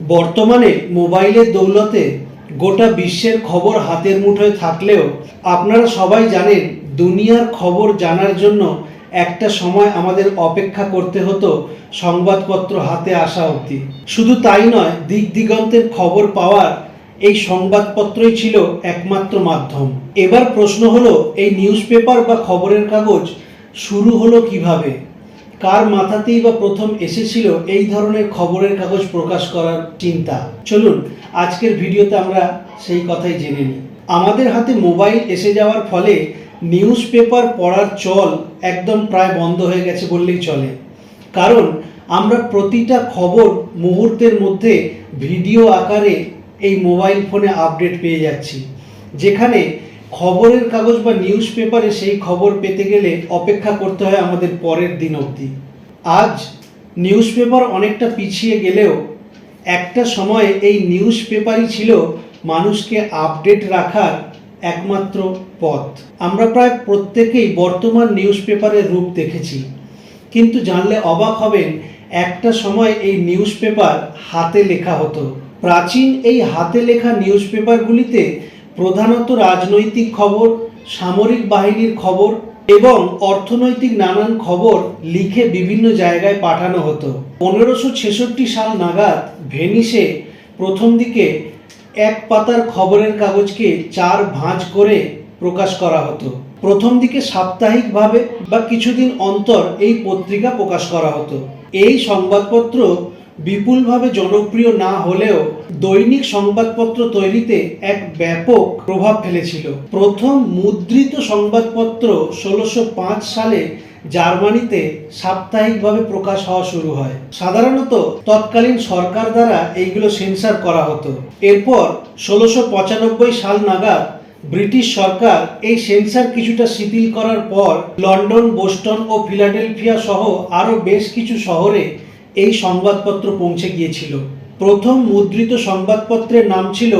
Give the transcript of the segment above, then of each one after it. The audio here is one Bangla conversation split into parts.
বর্তমানে মোবাইলের দৌলতে গোটা বিশ্বের খবর হাতের মুঠোয় থাকলেও আপনারা সবাই জানেন দুনিয়ার খবর জানার জন্য একটা সময় আমাদের অপেক্ষা করতে হতো সংবাদপত্র হাতে আসা অবধি। শুধু তাই নয় দিক দিগন্তের খবর পাওয়ার এই সংবাদপত্রই ছিল একমাত্র মাধ্যম। এবার প্রশ্ন হলো, এই নিউজ পেপার বা খবরের কাগজ শুরু হলো কীভাবে? কার মাথাতেই বা প্রথম এসেছিল এই ধরনের খবরের কাগজ প্রকাশ করার চিন্তা? চলুন, আজকের ভিডিওতে আমরা সেই কথাই জেনে নিই। আমাদের হাতে মোবাইল এসে যাওয়ার ফলে নিউজ পেপার পড়ার চল একদম প্রায় বন্ধ হয়ে গেছে বললেই চলে। কারণ, আমরা প্রতিটা খবর মুহূর্তের মধ্যে ভিডিও আকারে এই মোবাইল ফোনে আপডেট পেয়ে যাচ্ছি। যেখানে খবরের কাগজ বা নিউজ পেপারে সেই খবর পেতে গেলে অপেক্ষা করতে হয় আমাদের পরের দিন অবধি। আজ নিউজ পেপার অনেকটা পিছিয়ে গেলেও একটা সময়ে এই নিউজ পেপারই ছিল মানুষকে আপডেট রাখার একমাত্র পথ। আমরা প্রায় প্রত্যেকেই বর্তমান নিউজ পেপারের রূপ দেখেছি। কিন্তু জানলে অবাক হবেন, একটা সময় এই নিউজ পেপার হাতে লেখা হতো। প্রাচীন এই হাতে লেখা নিউজ পেপারগুলিতে প্রধানত রাজনৈতিক খবর, সামরিক বাহিনীর খবর এবং অর্থনৈতিক নানান খবর লিখে বিভিন্ন জায়গায় পাঠানো হতো। পনেরোশো ছেষট্টি সাল নাগাদ ভেনিসে প্রথম দিকে এক পাতার খবরের কাগজকে চার ভাঁজ করে প্রকাশ করা হতো। প্রথম দিকে সাপ্তাহিকভাবে বা কিছুদিন অন্তর এই পত্রিকা প্রকাশ করা হতো। এই সংবাদপত্র বিপুলভাবে জনপ্রিয় না হলেও দৈনিক সংবাদপত্র তৈরিতে এক ব্যাপক প্রভাব ফেলেছিল। প্রথম মুদ্রিত সংবাদপত্র ষোলোশো সালে জার্মানিতে সাপ্তাহিকভাবে প্রকাশ হওয়া শুরু হয়। সাধারণত তৎকালীন সরকার দ্বারা এইগুলো সেন্সার করা হতো। এরপর ষোলোশো সাল নাগাদ ব্রিটিশ সরকার এই সেন্সার কিছুটা শিথিল করার পর লন্ডন, বোস্টন ও ফিলাডেলফিয়া সহ আরও বেশ কিছু শহরে এই সংবাদপত্র পৌঁছে গিয়েছিল। প্রথম মুদ্রিত সংবাদপত্রের নাম ছিল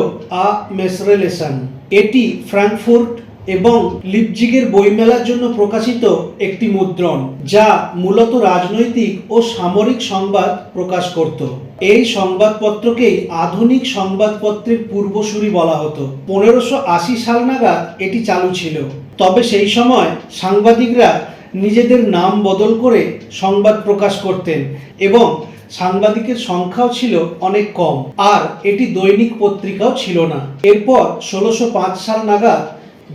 আ মেসরেলেশন এটি ফ্রাঙ্কফুর্ট এবং লিপজিগের বইমেলার জন্য প্রকাশিত একটি মুদ্রণ, যা মূলত রাজনৈতিক ও সামরিক সংবাদ প্রকাশ করত। এই সংবাদপত্রকেই আধুনিক সংবাদপত্রের পূর্বসূরি বলা হতো। পনেরোশো আশি সাল নাগাদ এটি চালু ছিল। তবে সেই সময় সাংবাদিকরা নিজেদের নাম বদল করে সংবাদ প্রকাশ করতেন এবং সাংবাদিকের সংখ্যাও ছিল অনেক কম। আর এটি দৈনিক পত্রিকাও ছিল না। এরপর ষোলোশো সাল নাগাদ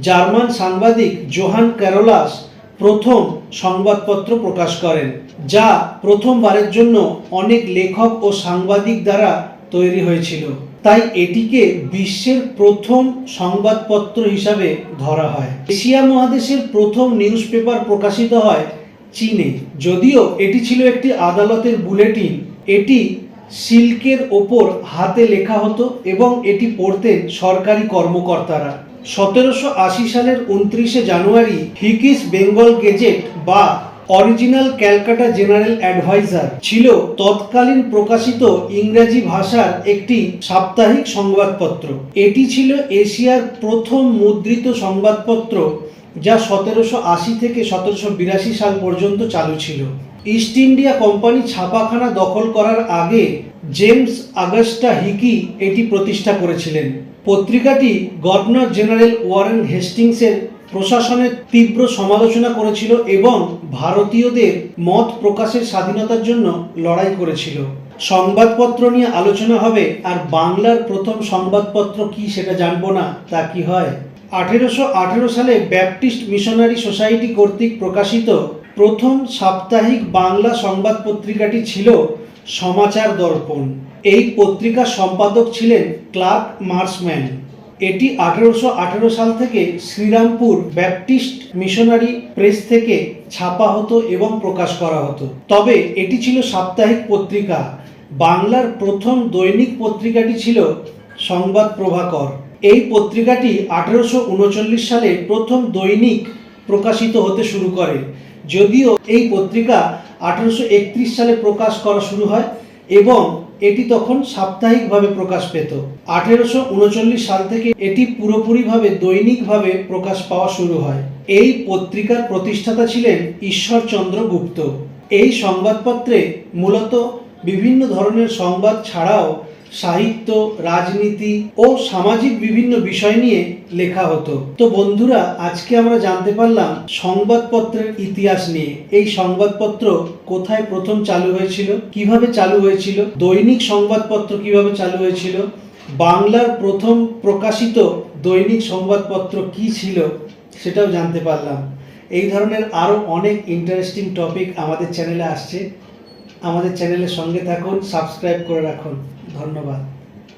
জার্মান সাংবাদিক জোহান ক্যারোলাস প্রথম সংবাদপত্র প্রকাশ করেন, যা প্রথমবারের জন্য অনেক লেখক ও সাংবাদিক দ্বারা তৈরি হয়েছিল। তাই এটিকে বিশ্বের প্রথম সংবাদপত্র হিসাবে ধরা হয়। এশিয়া মহাদেশের প্রথম নিউজ পেপার প্রকাশিত হয় চীনে। যদিও এটি ছিল একটি আদালতের বুলেটিন, এটি সিল্কের ওপর হাতে লেখা হতো এবং এটি পড়তেন সরকারি কর্মকর্তারা। সতেরোশো আশি সালের উনত্রিশে জানুয়ারি হিকিস বেঙ্গল গেজেট বা অরিজিনাল ক্যালকাটা জেনারেল অ্যাডভাইজার ছিল তৎকালীন প্রকাশিত ইংরেজি ভাষার একটি সাপ্তাহিক সংবাদপত্র। এটি ছিল এশিয়ার প্রথম মুদ্রিত সংবাদপত্র যা সতেরোশো আশি থেকে সতেরোশো বিরাশি সাল পর্যন্ত চালু ছিল। ইস্ট ইন্ডিয়া কোম্পানি ছাপাখানা দখল করার আগে জেমস আগস্টা হিকি এটি প্রতিষ্ঠা করেছিলেন। পত্রিকাটি গভর্নর জেনারেল ওয়ারেন হেস্টিংসের প্রশাসনের তীব্র সমালোচনা করেছিল এবং ভারতীয়দের মত প্রকাশের স্বাধীনতার জন্য লড়াই করেছিল। সংবাদপত্র নিয়ে আলোচনা হবে, আর বাংলার প্রথম সংবাদপত্র কি সেটা জানব না, তা কি হয়? আঠেরোশো আঠেরো সালে ব্যাপটিস্ট মিশনারি সোসাইটি কর্তৃক প্রকাশিত প্রথম সাপ্তাহিক বাংলা সংবাদ পত্রিকাটি ছিল সমাচার দর্পণ। এই পত্রিকার সম্পাদক ছিলেন ক্লার্ক মার্সম্যান। এটি আঠেরোশো আঠেরো সাল থেকে শ্রীরামপুর ব্যাপটিস্ট মিশনারি প্রেস থেকে ছাপা হতো এবং প্রকাশ করা হতো। তবে এটি ছিল সাপ্তাহিক পত্রিকা। বাংলার প্রথম দৈনিক পত্রিকাটি ছিল সংবাদ প্রভাকর। এই পত্রিকাটি আঠেরোশো উনচল্লিশ সালে প্রথম দৈনিক প্রকাশিত হতে শুরু করে। যদিও এই পত্রিকা আঠেরোশো একত্রিশ সালে প্রকাশ করা শুরু হয় এবং এটি তখন সাপ্তাহিকভাবে প্রকাশ পেত। আঠেরোশো উনচল্লিশ সাল থেকে এটি পুরোপুরিভাবে দৈনিকভাবে প্রকাশ পাওয়া শুরু হয়। এই পত্রিকার প্রতিষ্ঠাতা ছিলেন ঈশ্বরচন্দ্র গুপ্ত। এই সংবাদপত্রে মূলত বিভিন্ন ধরনের সংবাদ ছাড়াও সাহিত্য, রাজনীতি ও সামাজিক বিভিন্ন বিষয় নিয়ে লেখা হতো। তো বন্ধুরা, আজকে আমরা জানতে পারলাম সংবাদপত্রের ইতিহাস নিয়ে। এই সংবাদপত্র কোথায় প্রথম চালু হয়েছিল, কীভাবে চালু হয়েছিল, দৈনিক সংবাদপত্র কীভাবে চালু হয়েছিল, বাংলার প্রথম প্রকাশিত দৈনিক সংবাদপত্র কি ছিল সেটাও জানতে পারলাম। এই ধরনের আরও অনেক ইন্টারেস্টিং টপিক আমাদের চ্যানেলে আসছে। আমাদের চ্যানেলের সঙ্গে থাকুন সাবস্ক্রাইব করে রাখুন। ধন্যবাদ।